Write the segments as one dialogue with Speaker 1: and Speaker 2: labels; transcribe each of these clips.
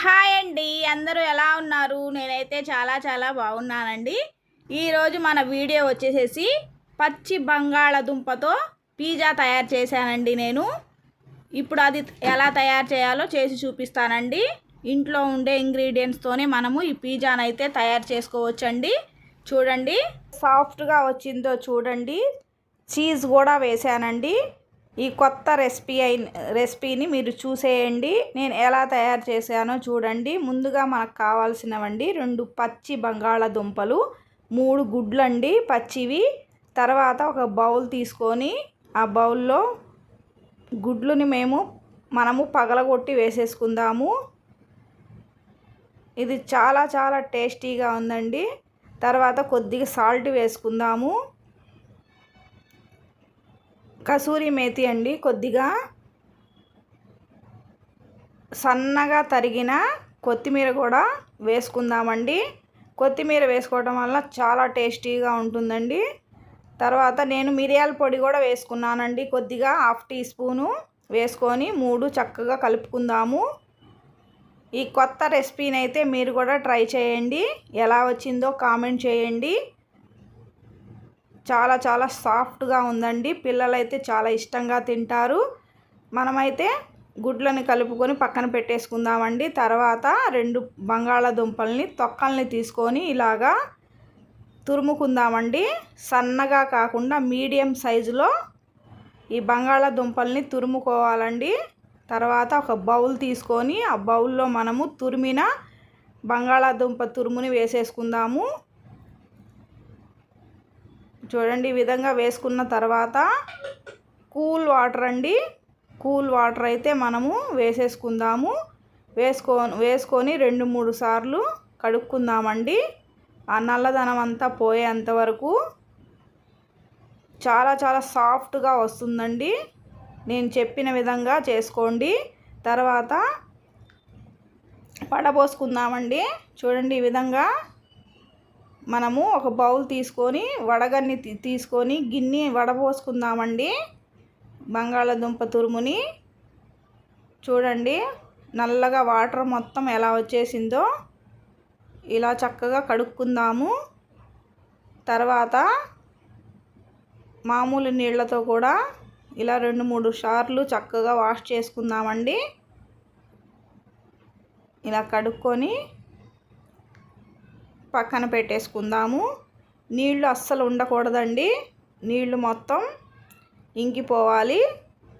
Speaker 1: Hi అండి అందరూ ఎలా ఉన్నారు? నేనైతే చాలా చాలా బాగున్నానండి. ఈరోజు మన వీడియో వచ్చేసేసి పచ్చి బంగాళదుంపతో పిజ్జా తయారు చేశానండి నేను. ఇప్పుడు అది ఎలా తయారు చేయాలో చేసి చూపిస్తానండి. ఇంట్లో ఉండే ఇంగ్రీడియంట్స్తోనే మనము ఈ పిజ్జాను అయితే తయారు చేసుకోవచ్చండి. చూడండి. సాఫ్ట్గా వచ్చిందో చూడండి. చీజ్ కూడా వేసానండి ఈ కొత్త రెసిపీ అయిన రెసిపీని మీరు చూసేయండి. నేను ఎలా తయారు చేశానో చూడండి. ముందుగా మనకు కావాల్సినవండి రెండు పచ్చి బంగాళదుంపలు మూడు గుడ్లండి పచ్చివి. తర్వాత ఒక బౌల్ తీసుకొని ఆ బౌల్లో గుడ్లుని మేము మనము పగలగొట్టి వేసేసుకుందాము. ఇది చాలా చాలా టేస్టీగా ఉందండి. తర్వాత కొద్దిగా సాల్ట్ వేసుకుందాము. కసూరి మేతి అండి. కొద్దిగా సన్నగా తరిగిన కొత్తిమీర కూడా వేసుకుందామండి. కొత్తిమీర వేసుకోవడం వల్ల చాలా టేస్టీగా ఉంటుందండి. తర్వాత నేను మిరియాల పొడి కూడా వేసుకున్నానండి. కొద్దిగా హాఫ్ టీ స్పూను వేసుకొని మూడు చక్కగా కలుపుకుందాము. ఈ కొత్త రెసిపీని అయితే మీరు కూడా ట్రై చేయండి. ఎలా వచ్చిందో కామెంట్ చేయండి. చాలా చాలా సాఫ్ట్గా ఉందండి. పిల్లలైతే చాలా ఇష్టంగా తింటారు. మనమైతే గుడ్లని కలుపుకొని పక్కన పెట్టేసుకుందామండి. తర్వాత రెండు బంగాళాదుంపల్ని తొక్కల్ని తీసుకొని ఇలాగా తురుముకుందామండి. సన్నగా కాకుండా మీడియం సైజులో ఈ బంగాళాదుంపల్ని తురుముకోవాలండి. తర్వాత ఒక బౌల్ తీసుకొని ఆ బౌల్లో మనము తురిమిన బంగాళాదుంప తురుముని వేసేసుకుందాము. చూడండి ఈ విధంగా వేసుకున్న తర్వాత కూల్ వాటర్ అండి. కూల్ వాటర్ అయితే మనము వేసేసుకుందాము. వేసుకో వేసుకొని రెండు మూడు సార్లు కడుక్కుందామండి. ఆ నల్లదనం అంతా పోయేంత వరకు చాలా చాలా సాఫ్ట్గా వస్తుందండి. నేను చెప్పిన విధంగా చేసుకోండి. తర్వాత పడబోసుకుందామండి. చూడండి ఈ విధంగా మనము ఒక బౌల్ తీసుకొని వడగన్ని తీసుకొని గిన్నె వడపోసుకుందామండి. బంగాళదుంప తురుముని. చూడండి నల్లగా వాటర్ మొత్తం ఎలా వచ్చేసిందో. ఇలా చక్కగా కడుక్కుందాము. తర్వాత మామూలు నీళ్ళతో కూడా ఇలా రెండు మూడు సార్లు చక్కగా వాష్ చేసుకుందామండి. ఇలా కడుక్కొని పక్కన పెట్టేసుకుందాము. నీళ్ళు అస్సలు ఉండకూడదండి. నీళ్ళు మొత్తం ఇంకిపోవాలి.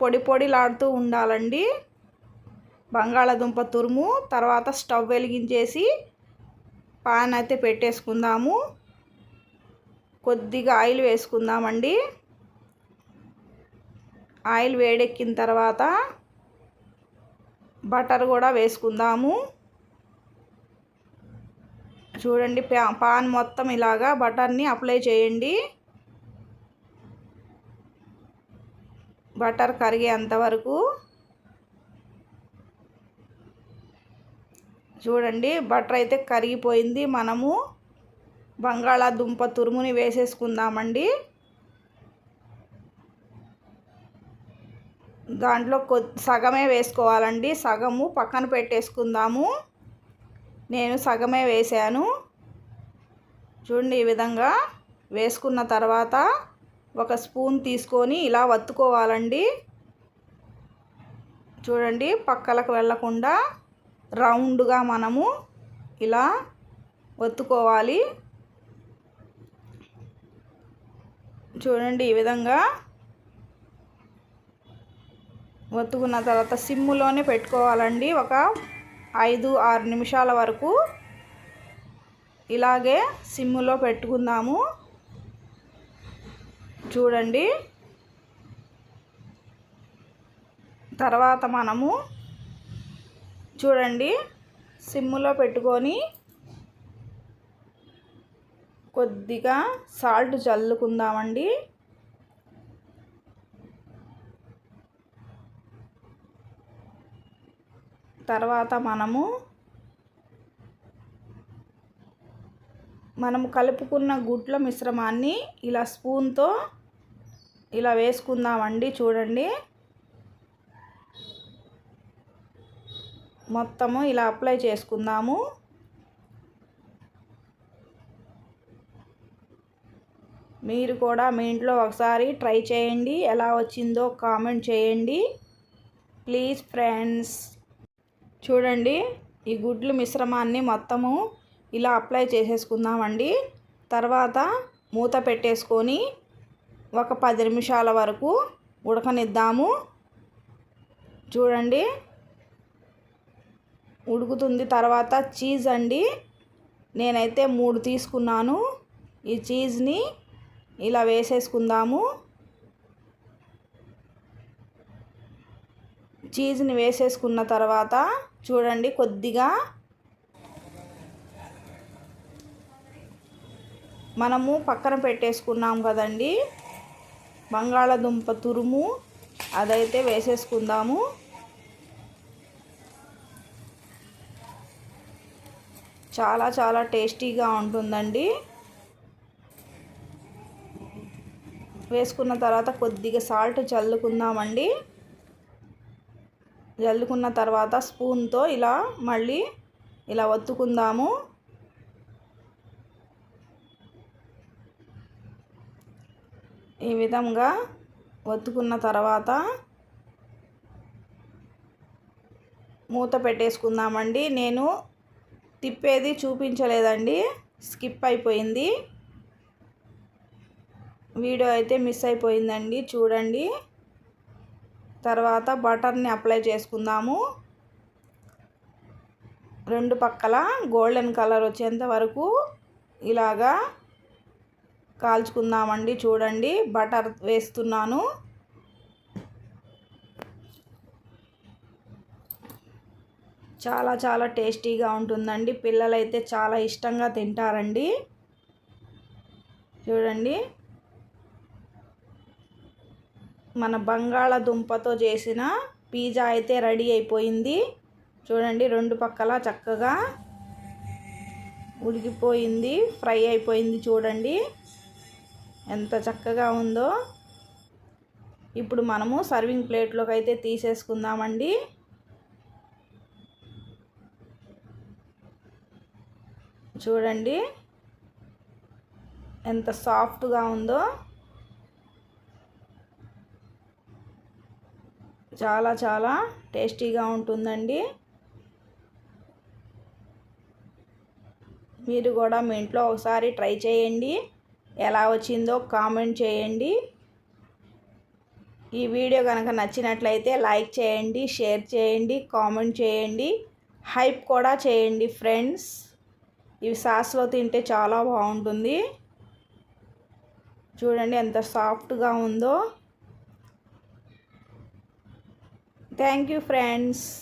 Speaker 1: పొడి పొడిలాడుతూ ఉండాలండి. బంగాళదుంప తురుము తర్వాత స్టవ్ వెలిగించేసి పాన్ అయితే పెట్టేసుకుందాము. కొద్దిగా ఆయిల్ వేసుకుందామండి. ఆయిల్ వేడెక్కిన తర్వాత బటర్ కూడా వేసుకుందాము. చూడండి పాన్ మొత్తం ఇలాగా బటర్ని అప్లై చేయండి. బటర్ కరిగేంత వరకు. చూడండి బటర్ అయితే కరిగిపోయింది. మనము బంగాళాదుంప తురుముని వేసేసుకుందామండి. దాంట్లో కొ సగమే వేసుకోవాలండి. సగము పక్కన పెట్టేసుకుందాము. నేను సగమే వేసాను చూడండి ఈ విధంగా వేసుకున్న తర్వాత ఒక స్పూన్ తీసుకొని ఇలా వత్తుకోవాలండి. చూడండి పక్కలకు వెళ్ళకుండా రౌండ్గా మనము ఇలా ఒత్తుకోవాలి చూడండి ఈ విధంగా ఒత్తుకున్న తర్వాత సిమ్ములోనే పెట్టుకోవాలండి. ఒక ఐదు ఆరు నిమిషాల వరకు ఇలాగే సిమ్ములో పెట్టుకుందాము. చూడండి. తర్వాత మనము చూడండి సిమ్ములో పెట్టుకొని కొద్దిగా సాల్ట్ చల్లుకుందామండి. తర్వాత మనము మనము కలుపుకున్న గుడ్ల మిశ్రమాన్ని ఇలా స్పూన్తో ఇలా వేసుకుందామండి చూడండి. మొత్తము ఇలా అప్లై చేసుకుందాము. మీరు కూడా మీ ఇంట్లో ఒకసారి ట్రై చేయండి ఎలా వచ్చిందో కామెంట్ చేయండి. Please friends. చూడండి ఈ గుడ్లు మిశ్రమాన్ని మొత్తము ఇలా అప్లై చేసేసుకుందామండి. తర్వాత మూత పెట్టేసుకొని ఒక పది నిమిషాల వరకు ఉడకనిద్దాము. చూడండి ఉడుకుతుంది. తర్వాత చీజ్ అండి నేనైతే మూడు తీసుకున్నాను. ఈ చీజ్ని ఇలా వేసేసుకుందాము. చీజ్ని వేసేసుకున్న తర్వాత చూడండి కొద్దిగా మనము పక్కన పెట్టేసుకున్నాం కదండి. బంగాళదుంప తురుము అదైతే వేసేసుకుందాము. చాలా చాలా టేస్టీగా ఉంటుందండి. వేసుకున్న తర్వాత కొద్దిగా సాల్ట్ చల్లుకుందామండి. జల్లుకున్న తర్వాత స్పూన్తో ఇలా మళ్ళీ ఇలా ఒత్తుకుందాము. ఈ విధంగా ఒత్తుకున్న తర్వాత మూత పెట్టేసుకుందామండి. నేను తిప్పేది చూపించలేదండి. స్కిప్ అయిపోయింది. వీడియో అయితే మిస్ అయిపోయిందండి. చూడండి. తర్వాత బటర్ని అప్లై చేసుకుందాము. రెండు పక్కల గోల్డెన్ కలర్ వచ్చేంత వరకు ఇలాగా కాల్చుకుందామండి. చూడండి బటర్ వేస్తున్నాను. చాలా చాలా టేస్టీగా ఉంటుందండి. పిల్లలైతే చాలా ఇష్టంగా తింటారండి. చూడండి. మన బంగాళదుంపతో చేసిన పిజ్జా అయితే రెడీ అయిపోయింది. చూడండి రెండు పక్కల చక్కగా ఉడికిపోయింది ఫ్రై అయిపోయింది చూడండి. ఎంత చక్కగా ఉందో. ఇప్పుడు మనము సర్వింగ్ ప్లేట్లోకి అయితే తీసేసుకుందామండి. చూడండి ఎంత సాఫ్ట్గా ఉందో. చాలా చాలా టేస్టీగా ఉంటుందండి. మీరు కూడా మీ ఇంట్లో ఒకసారి ట్రై చేయండి. ఎలా వచ్చిందో కామెంట్ చేయండి. ఈ వీడియో కనుక నచ్చినట్లయితే లైక్ చేయండి షేర్ చేయండి కామెంట్ చేయండి. హైప్ కూడా చేయండి ఫ్రెండ్స్. ఇవి సాస్లో తింటే చాలా బాగుంటుంది. చూడండి ఎంత సాఫ్ట్గా ఉందో. thank you friends.